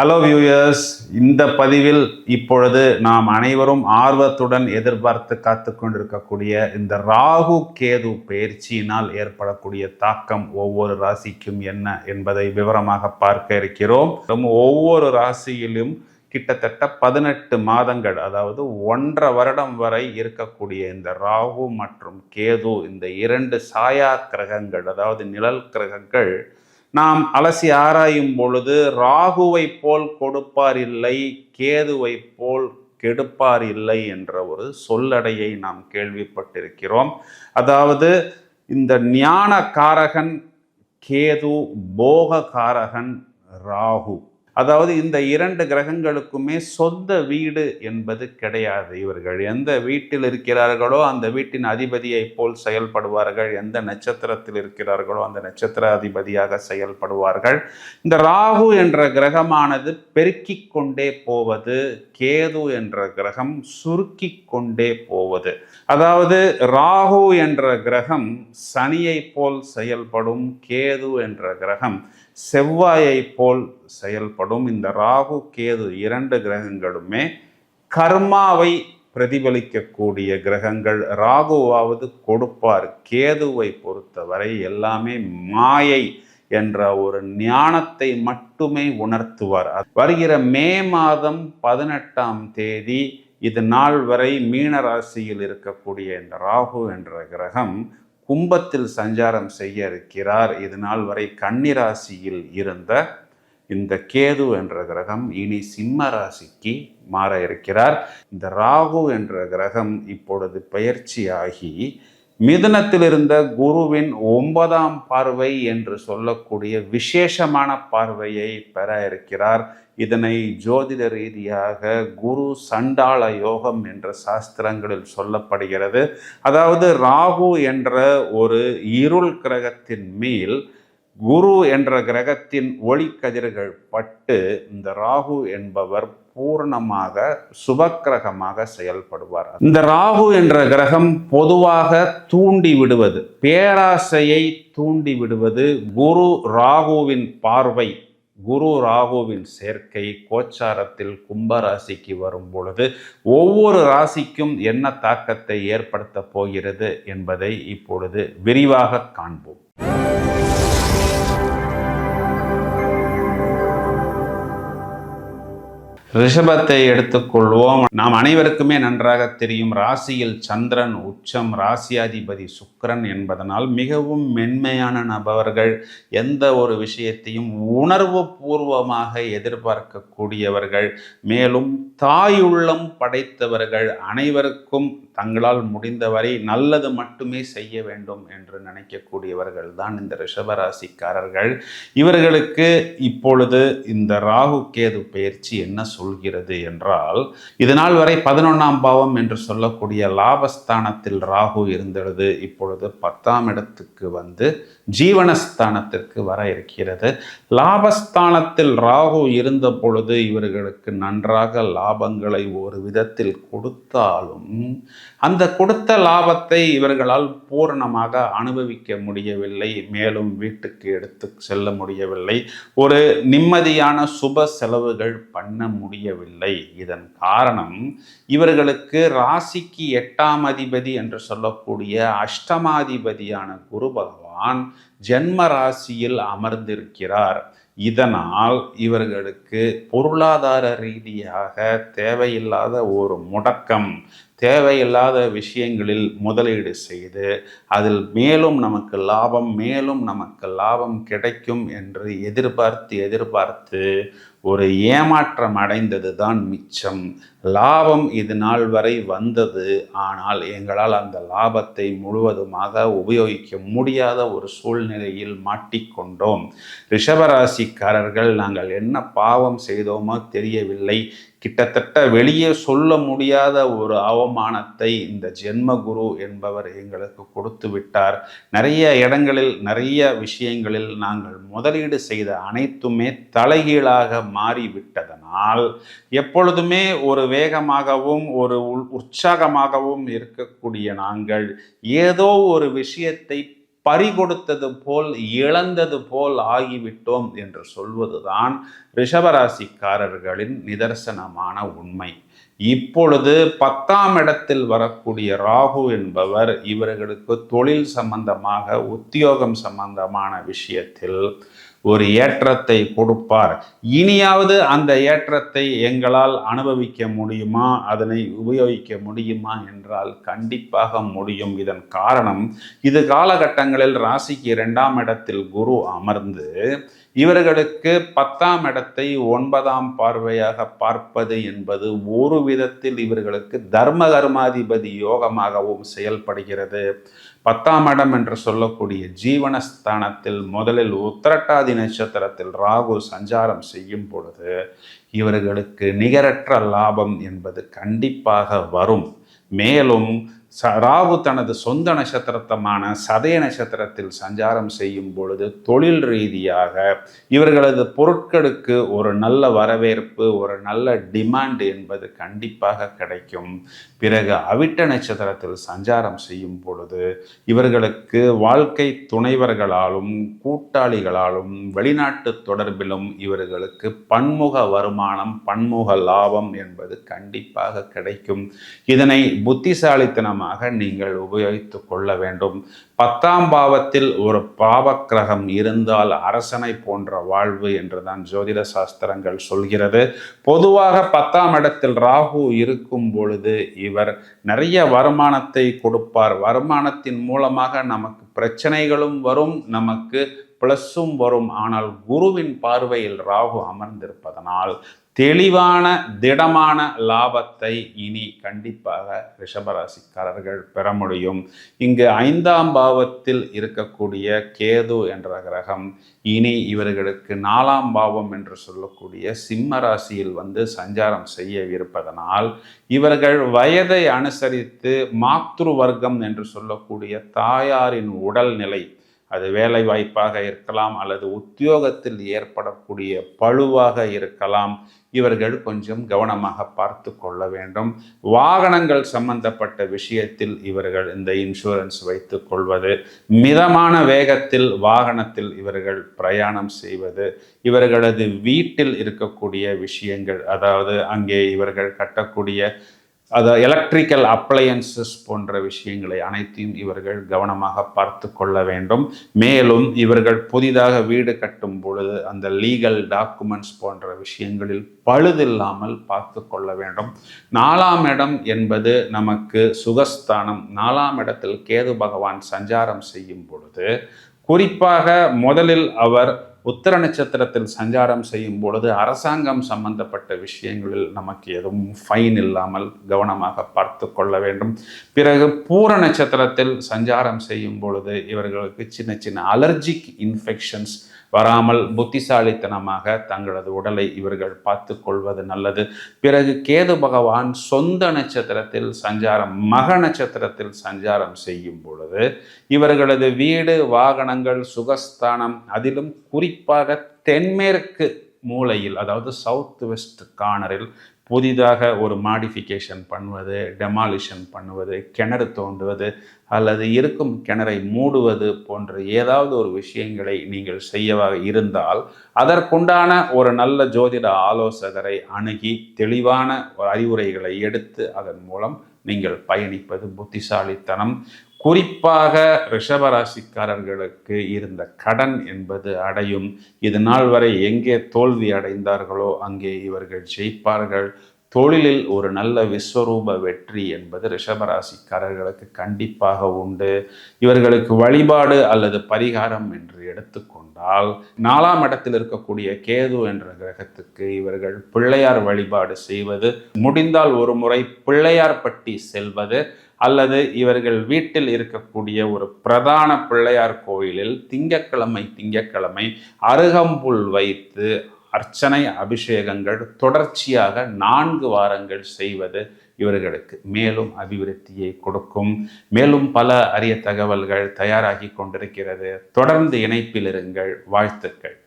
Hello viewers இந்த பதிவில் இப்பொழுது நாம் அனைவரும் ஆர்வத்துடன் எதிர்பார்த்து காத்து கொண்டிருக்கக்கூடிய இந்த ராகு கேது பயிற்சியினால் ஏற்படக்கூடிய தாக்கம் ஒவ்வொரு ராசிக்கும் என்ன என்பதை விவரமாக பார்க்க இருக்கிறோம். ஒவ்வொரு ராசியிலும் கிட்டத்தட்ட பதினெட்டு மாதங்கள் அதாவது ஒன்றரை வருடம் வரை இருக்கக்கூடிய இந்த ராகு மற்றும் கேது இந்த இரண்டு சாயா கிரகங்கள் அதாவது நிழல் கிரகங்கள் நாம் அலசி ஆராயும் பொழுது ராகுவை போல் கொடுப்பார் இல்லை கேதுவை போல் கெடுப்பார் இல்லை என்ற ஒரு சொல்லடையை நாம் கேள்விப்பட்டிருக்கிறோம். அதாவது இந்த ஞான காரகன் கேது போக காரகன் ராகு. அதாவது இந்த இரண்டு கிரகங்களுக்குமே சொந்த வீடு என்பது கிடையாது இவர்கள். எந்த வீட்டில் இருக்கிறார்களோ அந்த வீட்டின் அதிபதியை போல் செயல்படுவார்கள். எந்த நட்சத்திரத்தில் இருக்கிறார்களோ அந்த நட்சத்திர அதிபதியாக செயல்படுவார்கள். இந்த ராகு என்ற கிரகமானது பெருக்கிக் கொண்டே போவது கேது என்ற கிரகம் சுருக்கி கொண்டே போவது. அதாவது ராகு என்ற கிரகம் சனியை போல் செயல்படும் கேது என்ற கிரகம் செவ்வாயை போல் செயல்படும் இந்த ராகு கேது இரண்டு கிரகங்களுமே கர்மாவை பிரதிபலிக்கக்கூடிய கிரகங்கள். ராகுவாவது கொடுப்பார். கேதுவை பொறுத்தவரை எல்லாமே மாயை என்ற ஒரு ஞானத்தை மட்டுமே உணர்த்துவார். வருகிற மே மாதம் பதினெட்டாம் தேதி இது நாள் வரை மீன ராசியில் இருக்கக்கூடிய இந்த ராகு என்ற கிரகம் கும்பத்தில் சஞ்சாரம் செய்ய இருக்கிறார் இது நாள் வரை கன்னிராசியில் இருந்த இந்த கேது என்ற கிரகம் இனி சிம்ம ராசிக்கு மாற இருக்கிறார். இந்த ராகு என்ற கிரகம் இப்பொழுது பயிற்சியாகி மிதுனத்தில் இருந்த குருவின் ஒன்பதாம் பார்வை என்று சொல்லக்கூடிய விசேஷமான பார்வையை பெற இருக்கிறார். இதனை ஜோதிட ரீதியாக குரு சண்டாள யோகம் என்ற சாஸ்திரங்களில் சொல்லப்படுகிறது. அதாவது ராகு என்ற ஒரு இருள் கிரகத்தின் மேல் குரு என்ற கிரகத்தின் ஒளி கதிர்கள் பட்டு இந்த ராகு என்பவர் பூர்ணமாக சுபக்கிரகமாக செயல்படுவார். இந்த ராகு என்ற கிரகம் பொதுவாக தூண்டி விடுவது பேராசையை தூண்டி விடுவது குரு ராகுவின் பார்வை குரு ராகுவின் சேர்க்கை கோச்சாரத்தில் கும்பராசிக்கு வரும் பொழுது ஒவ்வொரு ராசிக்கும் என்ன தாக்கத்தை ஏற்படுத்தப் போகிறது என்பதை இப்பொழுது விரிவாக காண்போம். ரிஷபத்தை எடுத்துக்கொள்வோம். நாம் அனைவருக்குமே நன்றாக தெரியும். ராசியில் சந்திரன் உச்சம் ராசியாதிபதி சுக்கரன் என்பதனால் மிகவும் மென்மையான நபர்கள். எந்த ஒரு விஷயத்தையும் உணர்வு பூர்வமாக எதிர்பார்க்கக்கூடியவர்கள். மேலும் தாயுள்ளம் படைத்தவர்கள் அனைவருக்கும் தங்களால் முடிந்தவரை நல்லது மட்டுமே செய்ய வேண்டும் என்று நினைக்கக்கூடியவர்கள் தான் இந்த ரிஷபராசிக்காரர்கள். இவர்களுக்கு இப்பொழுது இந்த ராகு கேது பயிற்சி என்ன சொல்கிறது என்றால் இதனால் வரை பதினொன்றாம் பாவம் என்று சொல்லக்கூடிய லாபஸ்தானத்தில் ராகு இருந்தது. இப்பொழுது பத்தாம் இடத்துக்கு வந்து ஜீவனஸ்தானத்திற்கு வர இருக்கிறது. லாபஸ்தானத்தில் ராகு இருந்த பொழுது இவர்களுக்கு நன்றாக லாபங்களை ஒரு விதத்தில் கொடுத்தாலும் அந்த கொடுத்த லாபத்தை இவர்களால் பூரணமாக அனுபவிக்க முடியவில்லை. மேலும் வீட்டுக்கு எடுத்து செல்ல முடியவில்லை. ஒரு நிம்மதியான சுப செலவுகள் பண்ண முடியும் முடியவில்லை. இதன் காரணம் இவர்களுக்கு ராசிக்கு எட்டாம் அதிபதி என்று சொல்லக்கூடிய அஷ்டமாதிபதியான குரு பகவான் ஜென்ம ராசியில் அமர்ந்திருக்கிறார். இதனால் இவர்களுக்கு பொருளாதார ரீதியாக தேவையில்லாத ஒரு முடக்கம் தேவையில்லாத விஷயங்களில் முதலீடு செய்து அதில் மேலும் நமக்கு லாபம் மேலும் நமக்கு லாபம் கிடைக்கும் என்று எதிர்பார்த்து எதிர்பார்த்து ஒரு ஏமாற்றம் அடைந்தது தான் மிச்சம். லாபம் இது நாள் வரை வந்தது. ஆனால் எங்களால் அந்த லாபத்தை முழுவதுமாக உபயோகிக்க முடியாத ஒரு சூழ்நிலையில் மாட்டிக்கொண்டோம். ரிஷபராசிக்காரர்கள் நாங்கள் என்ன பாவம் செய்தோமோ தெரியவில்லை. கிட்டத்தட்ட வெளியே சொல்ல முடியாத ஒரு அவமானத்தை இந்த ஜென்மகுரு என்பவர் எங்களுக்கு கொடுத்து விட்டார். நிறைய இடங்களில் நிறைய விஷயங்களில் நாங்கள் முதலீடு செய்த அனைத்துமே தலைகீழாக மாறிவிட்டதனால் எப்பொழுதுமே ஒரு வேகமாகவும் ஒரு உற்சாகமாகவும் இருக்கக்கூடிய நாங்கள் ஏதோ ஒரு விஷயத்தை பறிகொடுத்தது போல் இழந்தது போல் ஆகிவிட்டோம் என்று சொல்வதுதான் ரிஷபராசிக்காரர்களின் நிதர்சனமான உண்மை. இப்பொழுது பத்தாம் இடத்தில் வரக்கூடிய ராகு என்பவர் இவர்களுக்கு தொழில் சம்பந்தமாக உத்தியோகம் சம்பந்தமான விஷயத்தில் ஒரு ஏற்றத்தை கொடுப்பார். இனியாவது அந்த ஏற்றத்தை எங்களால் அனுபவிக்க முடியுமா? அதனை உபயோகிக்க முடியுமா? என்றால் கண்டிப்பாக முடியும். இதன் காரணம் இது காலகட்டங்களில் ராசிக்கு இரண்டாம் இடத்தில் குரு அமர்ந்து இவர்களுக்கு பத்தாம் இடத்தை ஒன்பதாம் பார்வையாக பார்ப்பது என்பது ஒரு விதத்தில் இவர்களுக்கு தர்ம கர்மாதிபதி யோகமாகவும் செயல்படுகிறது. பத்தாம் இடம் என்று சொல்லக்கூடிய ஜீவனஸ்தானத்தில் முதலில் உத்திரட்டாதி நட்சத்திரத்தில் ராகு சஞ்சாரம் செய்யும் பொழுது இவர்களுக்கு நிகரற்ற லாபம் என்பது கண்டிப்பாக வரும். மேலும் ச ராகு தனது சொந்த நட்சத்திரத்தமான சதய நட்சத்திரத்தில் சஞ்சாரம் செய்யும் பொழுது தொழில் ரீதியாக இவர்களது பொருட்களுக்கு ஒரு நல்ல வரவேற்பு ஒரு நல்ல டிமாண்ட் என்பது கண்டிப்பாக கிடைக்கும். பிறகு அவிட்ட நட்சத்திரத்தில் சஞ்சாரம் செய்யும் பொழுது இவர்களுக்கு வாழ்க்கை துணைவர்களாலும் கூட்டாளிகளாலும் வெளிநாட்டு தொடர்பிலும் இவர்களுக்கு பன்முக வருமானம் பன்முக லாபம் என்பது கண்டிப்பாக கிடைக்கும். இதனை புத்திசாலித்தனம் மூலமாக நீங்கள் உபயோகித்து கொள்ள வேண்டும். பத்தாம் பாவத்தில் ஒரு பாவக்கிரகம் இருந்தால் அரசனை போன்ற வாழ்வு என்றுதான் ஜோதிட சாஸ்திரங்கள் சொல்கிறது. பொதுவாக பத்தாம் இடத்தில் ராகு இருக்கும் பொழுது இவர் நிறைய வருமானத்தை கொடுப்பார். வருமானத்தின் மூலமாக நமக்கு பிரச்சனைகளும் வரும் நமக்கு பிளஸும் வரும். ஆனால் குருவின் பார்வையில் ராகு அமர்ந்திருப்பதனால் தெளிவான திடமான லாபத்தை இனி கண்டிப்பாக ரிஷபராசிக்காரர்கள் பெற முடியும். இங்கு ஐந்தாம் பாவத்தில் இருக்கக்கூடிய கேது என்ற கிரகம் இனி இவர்களுக்கு நாலாம் பாவம் என்று சொல்லக்கூடிய சிம்ம ராசியில் வந்து சஞ்சாரம் செய்ய இருப்பதனால் இவர்கள் வயதை அனுசரித்து மாத்ரு வர்க்கம் என்று சொல்லக்கூடிய தாயாரின் உடல்நிலை அது வேலை வாய்ப்பாக இருக்கலாம் அல்லது உத்தியோகத்தில் ஏற்படக்கூடிய பழுவாக இருக்கலாம். இவர்கள் கொஞ்சம் கவனமாக பார்த்து கொள்ள வேண்டும். வாகனங்கள் சம்பந்தப்பட்ட விஷயத்தில் இவர்கள் இந்த இன்சூரன்ஸ் வைத்து கொள்வது மிதமான வேகத்தில் வாகனத்தில் இவர்கள் பிரயாணம் செய்வது இவர்களது வீட்டில் இருக்கக்கூடிய விஷயங்கள் அதாவது அங்கே இவர்கள் கட்டக்கூடிய அது எலக்ட்ரிக்கல் அப்ளையன்சஸ் போன்ற விஷயங்களை அனைத்தையும் இவர்கள் கவனமாக பார்த்து கொள்ள வேண்டும். மேலும் இவர்கள் புதிதாக வீடு கட்டும் பொழுது அந்த லீகல் டாக்குமெண்ட்ஸ் போன்ற விஷயங்களில் பழுதில்லாமல் பார்த்து கொள்ள வேண்டும். நாலாம் இடம் என்பது நமக்கு சுகஸ்தானம். நாலாம் இடத்தில் கேது பகவான் சஞ்சாரம் செய்யும் பொழுது குறிப்பாக முதலில் அவர் உத்தர நட்சத்திரத்தில் சஞ்சாரம் செய்யும் பொழுது அரசாங்கம் சம்பந்தப்பட்ட விஷயங்களில் நமக்கு எதுவும் ஃபைன் இல்லாமல் கவனமாக பார்த்து கொள்ள வேண்டும். பிறகு பூர நட்சத்திரத்தில் சஞ்சாரம் செய்யும் பொழுது இவர்களுக்கு சின்ன சின்ன அலர்ஜிக் இன்ஃபெக்ஷன்ஸ் வராமல் புத்திசாலித்தனமாக தங்களது உடலை இவர்கள் பார்த்து கொள்வது நல்லது. பிறகு கேது பகவான் சொந்த நட்சத்திரத்தில் சஞ்சாரம் மக நட்சத்திரத்தில் சஞ்சாரம் செய்யும் பொழுது இவர்களது வீடு வாகனங்கள் சுகஸ்தானம் அதிலும் குறிப்பாக தென்மேற்கு மூலையில் அதாவது சவுத் வெஸ்ட் கார்னரில் புதிதாக ஒரு மாடிஃபிகேஷன் பண்ணுவது டெமாலிஷன் பண்ணுவது கிணறு தோண்டுவது அல்லது இருக்கும் கிணறை மூடுவது போன்ற ஏதாவது ஒரு விஷயங்களை நீங்கள் செய்யவாக இருந்தால் அதற்குண்டான ஒரு நல்ல ஜோதிட ஆலோசகரை அணுகி தெளிவான அறிவுரைகளை எடுத்து அதன் மூலம் நீங்கள் பயணிப்பது புத்திசாலித்தனம். குறிப்பாக ரிஷபராசிக்காரர்களுக்கு இருந்த கடன் என்பது அடையும். இது நாள் வரை எங்கே தோல்வி அடைந்தார்களோ அங்கே இவர்கள் ஜெயிப்பார்கள். தொழிலில் ஒரு நல்ல விஸ்வரூப வெற்றி என்பது ரிஷபராசிக்காரர்களுக்கு கண்டிப்பாக உண்டு. இவர்களுக்கு வழிபாடு அல்லது பரிகாரம் என்று எடுத்துக்கொண்டால் நாலாம் இடத்தில் இருக்கக்கூடிய கேது என்ற கிரகத்துக்கு இவர்கள் பிள்ளையார் வழிபாடு செய்வது முடிந்தால் ஒரு முறை பிள்ளையார் பட்டி செல்வது அல்லது இவர்கள் வீட்டில் இருக்கக்கூடிய ஒரு பிரதான பிள்ளையார் கோயிலில் திங்கக்கிழமை திங்கக்கிழமை அருகம்புல் வைத்து அர்ச்சனை அபிஷேகங்கள் தொடர்ச்சியாக நான்கு வாரங்கள் செய்வது இவர்களுக்கு மேலும் அபிவிருத்தியை கொடுக்கும். மேலும் பல அரிய தகவல்கள் தயாராகி கொண்டிருக்கிறது. தொடர்ந்து இணைப்பில் இருங்கள். வாழ்த்துக்கள்.